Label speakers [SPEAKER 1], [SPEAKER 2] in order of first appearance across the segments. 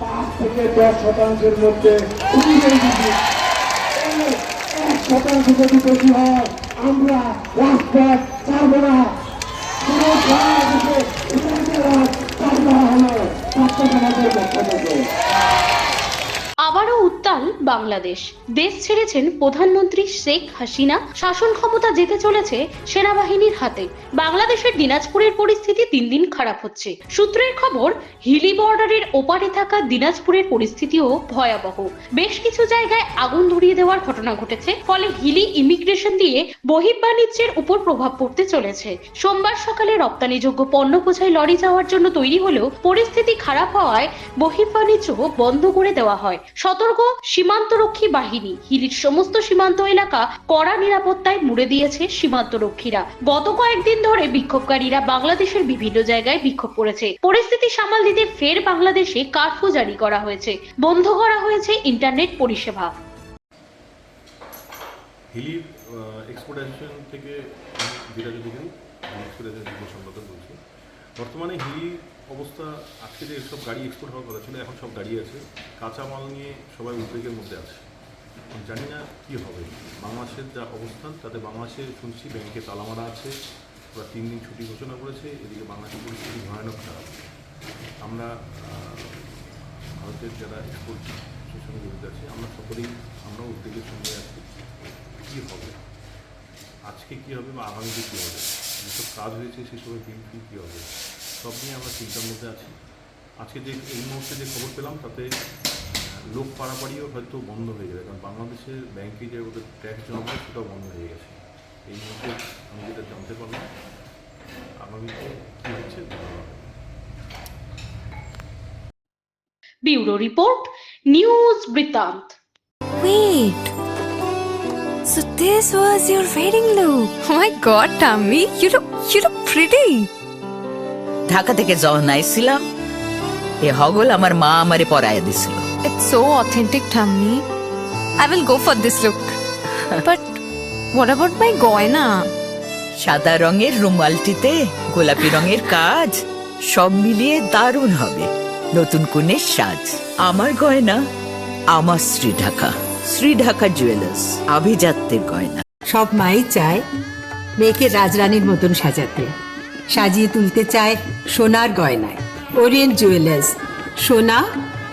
[SPEAKER 1] পাঁচ থেকে দশ শতাংশের মধ্যে শতাংশ যদি বেশি হয় আমরা রাজপথ ছাড়বো না কোনো বাংলাদেশে ইসরায়েলের কাজ করা হলো ছাত্র সমাজের পক্ষ থেকে
[SPEAKER 2] আবারও বাংলাদেশ। দেশ ছেড়েছেন প্রধানমন্ত্রী শেখ হাসিনা। শাসন ক্ষমতা যেতে চলেছে সেনাবাহিনীর হাতে। বাংলাদেশের দিনাজপুরের পরিস্থিতি দিন দিন খারাপ হচ্ছে। সূত্রের খবর, হিলি বর্ডারের ওপারে থাকা দিনাজপুরের পরিস্থিতিও ভয়াবহ। বেশ কিছু জায়গায় আগুন ধরিয়ে দেওয়ার ঘটনা ঘটেছে। ফলে হিলি ইমিগ্রেশন দিয়ে বহির্বাণিজ্যের উপর প্রভাব পড়তে চলেছে। সোমবার সকালে রপ্তানিযোগ্য পণ্য বোঝাই লরি যাওয়ার জন্য তৈরি হলেও পরিস্থিতি খারাপ হওয়ায় বহির্বাণিজ্য বন্ধ করে দেওয়া হয়। সতর্ক সীমান্তরক্ষী বাহিনী। হিলির সমস্ত সীমান্ত এলাকা কড়া নিরাপত্তায় মুড়ে দিয়েছে সীমান্তরক্ষীরা। গত কয়েকদিন ধরে বিক্ষোভকারীরা বাংলাদেশের বিভিন্ন জায়গায় বিক্ষোভ করেছে। পরিস্থিতি সামাল দিতে ফের বাংলাদেশে কারফিউ জারি করা হয়েছে। বন্ধ করা হয়েছে ইন্টারনেট পরিষেবা।
[SPEAKER 3] হিলির এক্সপোর্ট অ্যাসোসিয়েশন থেকে বলছি। বর্তমানে হিলির অবস্থা আজকে যে সব গাড়ি এক্সপোর্ট হওয়ার কথা ছিল, এখন সব গাড়ি আছে। কাঁচামাল নিয়ে সবাই উদ্বেগের মধ্যে আছে। জানি না কী হবে। বাংলাদেশের যা অবস্থান, তাতে বাংলাদেশে শুনছি ব্যাংকে তালামারা আছে, ওরা তিন দিন ছুটি ঘোষণা করেছে, এদিকে বাংলাদেশের পরিস্থিতি ভয়ানক খারাপ। আমরা ভারতের যারা এক্সপোর্ট অ্যাসোসিয়েশনের বিরুদ্ধে আছে, আমরা সকলেই, আমরাও উদ্বেগের সঙ্গে আছি কী হবে, আজকে কী হবে বা আগামীতে কী হবে, যেসব কাজ হয়েছে সেসবের বিল ফি কী হবে, সব নিয়ে আমরা চিন্তার মধ্যে আছি। আজকে যে, এই মুহূর্তে যে খবর পেলাম, তাতে লোক পারাপাড়িও হয়তো বন্ধ হয়ে যাবে কারণ বাংলাদেশের ব্যাংকে যে ওদের ট্যাক্স জমা হয় সেটাও বন্ধ হয়ে গেছে এই মুহূর্তে আমি যেটা জানতে পারলাম আগামীতে কী হচ্ছে।
[SPEAKER 2] ব্যুরো রিপোর্ট নিউজ বৃত্তান্ত
[SPEAKER 4] Wait. So this was your wedding look. Oh my god, Tammy, you look you look pretty.
[SPEAKER 5] Dhaka থেকে যখন আইছিলাম এ হগল আমার মা আমারে পরায় দিছিল
[SPEAKER 4] It's so authentic, Tammy. I will go for this look. but what about my goina?
[SPEAKER 5] সাদা রঙের রুমালটিতে গোলাপি রঙের কাজ সব মিলিয়ে দারুণ হবে নতুন কনের সাজ আমার গয়না আমার শ্রী ঢাকা শ্রী ঢাকা জুয়েলার্স আভিজাত্যের গয়না
[SPEAKER 6] সব মাই চায় মেয়েকে রাজরানীর মতন সাজাতে সাজিয়ে তুলতে চায় সোনার গয়নায় ওরিয়েন্ট জুয়েলার্স সোনা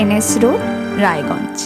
[SPEAKER 4] NS road Raiganj.